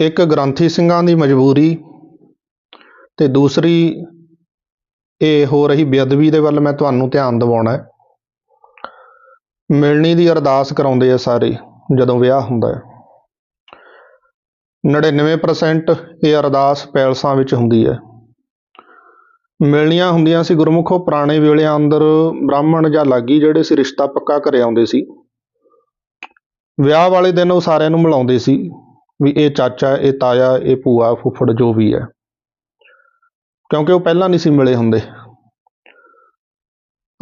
ਇੱਕ ਗ੍ਰੰਥੀ ਸਿੰਘਾਂ ਦੀ ਮਜਬੂਰੀ ਅਤੇ ਦੂਸਰੀ ਇਹ ਹੋ ਰਹੀ ਬੇਅਦਬੀ ਦੇ ਵੱਲ ਮੈਂ ਤੁਹਾਨੂੰ ਧਿਆਨ ਦਿਵਾਉਣਾ ਹੈ। ਮਿਲਣੀ ਦੀ ਅਰਦਾਸ ਕਰਾਉਂਦੇ ਆ ਸਾਰੇ, ਜਦੋਂ ਵਿਆਹ ਹੁੰਦਾ ਹੈ। ਨੜਿਨਵੇਂ ਪਰਸੈਂਟ ਇਹ ਅਰਦਾਸ ਪੈਲਸਾਂ ਵਿੱਚ ਹੁੰਦੀ ਹੈ। ਮਿਲਣੀਆਂ ਹੁੰਦੀਆਂ ਸੀ ਗੁਰਮੁਖੋ, ਪੁਰਾਣੇ ਵੇਲਿਆਂ ਅੰਦਰ ਬ੍ਰਾਹਮਣ ਜਾਂ ਲਾਗੀ ਜਿਹੜੇ ਸੀ, ਰਿਸ਼ਤਾ ਪੱਕਾ ਕਰੇ ਆਉਂਦੇ ਸੀ। ਵਿਆਹ ਵਾਲੇ ਦਿਨ ਉਹ ਸਾਰਿਆਂ ਨੂੰ ਮਿਲਾਉਂਦੇ ਸੀ। ਵੀ ਇਹ ਚਾਚਾ, ਇਹ ਤਾਇਆ, ਇਹ ਭੂਆ, ਫੁੱਫੜ ਜੋ ਵੀ ਹੈ। ਕਿਉਂਕਿ ਉਹ ਪਹਿਲਾਂ ਨਹੀਂ ਸੀ ਮਿਲੇ ਹੁੰਦੇ।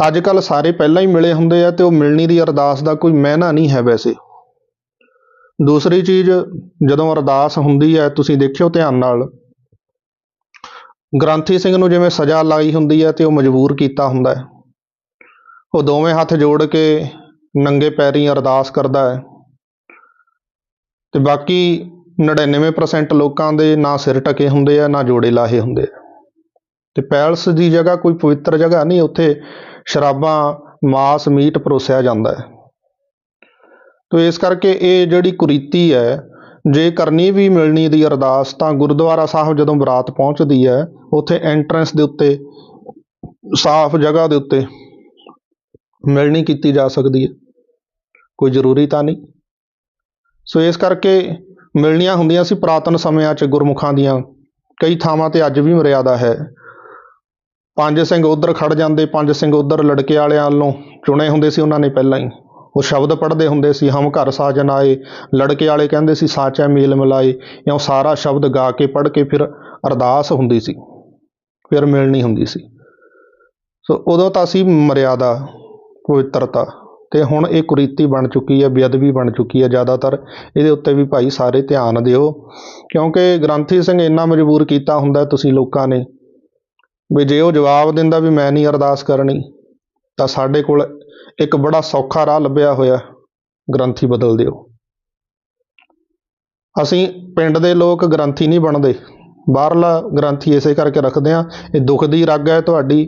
ਅੱਜ ਕੱਲ੍ਹ ਸਾਰੇ ਪਹਿਲਾਂ ਹੀ ਮਿਲੇ ਹੁੰਦੇ ਆ ਤੇ ਉਹ ਮਿਲਣੀ ਦੀ ਅਰਦਾਸ ਦਾ ਕੋਈ ਮਹਿਨਾ ਨਹੀਂ ਹੈ ਵੈਸੇ। ਦੂਸਰੀ ਚੀਜ਼, ਜਦੋਂ ਅਰਦਾਸ ਹੁੰਦੀ ਹੈ, ਤੁਸੀਂ ਦੇਖਿਓ ਧਿਆਨ ਨਾਲ। ਗ੍ਰੰਥੀ ਸਿੰਘ ਨੂੰ ਜਿਵੇਂ ਸਜ਼ਾ ਲਾਈ ਹੁੰਦੀ ਹੈ ਤੇ ਉਹ ਮਜਬੂਰ ਕੀਤਾ ਹੁੰਦਾ ਹੈ। ਉਹ ਦੋਵੇਂ ਹੱਥ ਜੋੜ ਕੇ ਨੰਗੇ ਪੈਰੀਂ ਅਰਦਾਸ ਕਰਦਾ ਹੈ। ਤੇ ਬਾਕੀ 99% ਲੋਕਾਂ ਦੇ ਨਾ ਸਿਰ ਟਕੇ ਹੁੰਦੇ ਆ, ਨਾ ਜੋੜੇ ਲਾਹੇ ਹੁੰਦੇ ਆ। ਤੇ ਪੈਲਸ ਦੀ ਜਗ੍ਹਾ ਕੋਈ ਪਵਿੱਤਰ ਜਗ੍ਹਾ ਨਹੀਂ, ਉੱਥੇ ਸ਼ਰਾਬਾਂ, ਮਾਸ, ਮੀਟ ਪਰੋਸਿਆ ਜਾਂਦਾ ਹੈ। ਤੋ ਇਸ ਕਰਕੇ ਇਹ ਜਿਹੜੀ ਕੁਰੀਤੀ ਹੈ, ਜੇ ਕਰਨੀ ਵੀ ਮਿਲਣੀ ਦੀ ਅਰਦਾਸ, ਤਾਂ ਗੁਰਦੁਆਰਾ ਸਾਹਿਬ ਜਦੋਂ ਬਰਾਤ ਪਹੁੰਚਦੀ ਹੈ, ਉੱਥੇ ਐਂਟਰੈਂਸ ਦੇ ਉੱਤੇ, ਸਾਫ਼ ਜਗ੍ਹਾ ਦੇ ਉੱਤੇ ਮਿਲਣੀ ਕੀਤੀ ਜਾ ਸਕਦੀ ਹੈ। ਕੋਈ ਜ਼ਰੂਰੀ ਤਾਂ ਨਹੀਂ। ਸੋ ਇਸ ਕਰਕੇ ਮਿਲਣੀਆਂ ਹੁੰਦੀਆਂ ਸੀ ਪੁਰਾਤਨ ਸਮਿਆਂ 'ਚ ਗੁਰਮੁਖਾਂ ਦੀਆਂ। ਕਈ ਥਾਵਾਂ 'ਤੇ ਅੱਜ ਵੀ ਮਰਿਆਦਾ ਹੈ। ਪੰਜ ਸਿੰਘ ਉੱਧਰ ਖੜ ਜਾਂਦੇ, ਪੰਜ ਸਿੰਘ ਉੱਧਰ ਲੜਕੇ ਵਾਲਿਆਂ ਵੱਲੋਂ ਚੁਣੇ ਹੁੰਦੇ ਸੀ ਉਹਨਾਂ ਨੇ ਪਹਿਲਾਂ ਹੀ। ਉਹ ਸ਼ਬਦ ਪੜ੍ਹਦੇ ਹੁੰਦੇ ਸੀ, ਹਮ ਘਰ ਸਾਜਨ ਆਏ। ਲੜਕੇ ਵਾਲੇ ਕਹਿੰਦੇ ਸੀ, ਸਾਚੈ ਮੇਲ ਮਿਲਾਏ। ਜਾਂ ਉਹ ਸਾਰਾ ਸ਼ਬਦ ਗਾ ਕੇ ਪੜ੍ਹ ਕੇ ਫਿਰ ਅਰਦਾਸ ਹੁੰਦੀ ਸੀ। ਫਿਰ ਮਿਲਣੀ ਹੁੰਦੀ ਸੀ। ਸੋ ਉਦੋਂ ਤਾਂ ਸੀ ਮਰਿਆਦਾ, ਪਵਿੱਤਰਤਾ। ਤੇ ਹੁਣ ਇਹ ਕੁਰੀਤੀ ਬਣ ਚੁੱਕੀ ਹੈ, ਬੇਅਦਬੀ ਬਣ ਚੁੱਕੀ ਹੈ ਜ਼ਿਆਦਾਤਰ। ਇਹਦੇ ਉੱਤੇ ਵੀ ਭਾਈ ਸਾਰੇ ਧਿਆਨ ਦਿਓ। ਕਿਉਂਕਿ ਗ੍ਰੰਥੀ ਸਿੰਘ ਇੰਨਾ ਮਜਬੂਰ ਕੀਤਾ ਹੁੰਦਾ ਤੁਸੀਂ ਲੋਕਾਂ ਨੇ। ਵੀ ਜੇ ਉਹ ਜਵਾਬ ਦਿੰਦਾ ਵੀ ਮੈਂ ਨਹੀਂ ਅਰਦਾਸ ਕਰਨੀ, ਤਾਂ ਸਾਡੇ ਕੋਲ ਇੱਕ ਬੜਾ ਸੌਖਾ ਰਾਹ ਲੱਭਿਆ ਹੋਇਆ ਗ੍ਰੰਥੀ ਬਦਲ ਦਿਓ। ਅਸੀਂ ਪਿੰਡ ਦੇ ਲੋਕ ਗ੍ਰੰਥੀ ਨਹੀਂ ਬਣਦੇ। ਬਾਹਰਲਾ ਗ੍ਰੰਥੀ ਇਸੇ ਕਰਕੇ ਰੱਖਦੇ ਆ ਇਹ ਦੁੱਖ ਦੀ ਰੱਗ ਹੈ ਤੁਹਾਡੀ।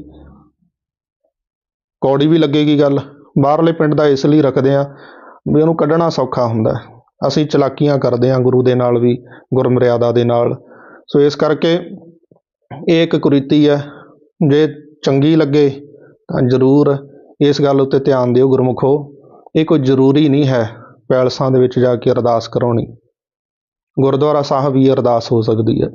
ਕੌੜੀ ਵੀ ਲੱਗੇਗੀ ਗੱਲ। ਬਾਹਰਲੇ ਪਿੰਡ ਦਾ ਇਸ ਲਈ ਰੱਖਦੇ ਆ ਵੀ ਉਹਨੂੰ ਕੱਢਣਾ ਸੌਖਾ ਹੁੰਦਾ ਅਸੀਂ ਚਲਾਕੀਆਂ ਕਰਦੇ ਆ ਗੁਰੂ ਦੇ ਨਾਲ ਵੀ, ਗੁਰਮਰਿਆਦਾ ਦੇ ਨਾਲ। ਸੋ ਇਸ ਕਰਕੇ ਇਹ ਇੱਕ ਕੁਰੀਤੀ ਹੈ। ਜੇ ਚੰਗੀ ਲੱਗੇ ਤਾਂ ਜ਼ਰੂਰ ਇਸ ਗੱਲ ਉੱਤੇ ਧਿਆਨ ਦਿਓ ਗੁਰਮੁਖੋ। ਇਹ ਕੋਈ ਜ਼ਰੂਰੀ ਨਹੀਂ ਹੈ ਪੈਲਸਾਂ ਦੇ ਵਿੱਚ ਜਾ ਕੇ ਅਰਦਾਸ ਕਰਾਉਣੀ। ਗੁਰਦੁਆਰਾ ਸਾਹਿਬ ਵੀ ਅਰਦਾਸ ਹੋ ਸਕਦੀ ਹੈ।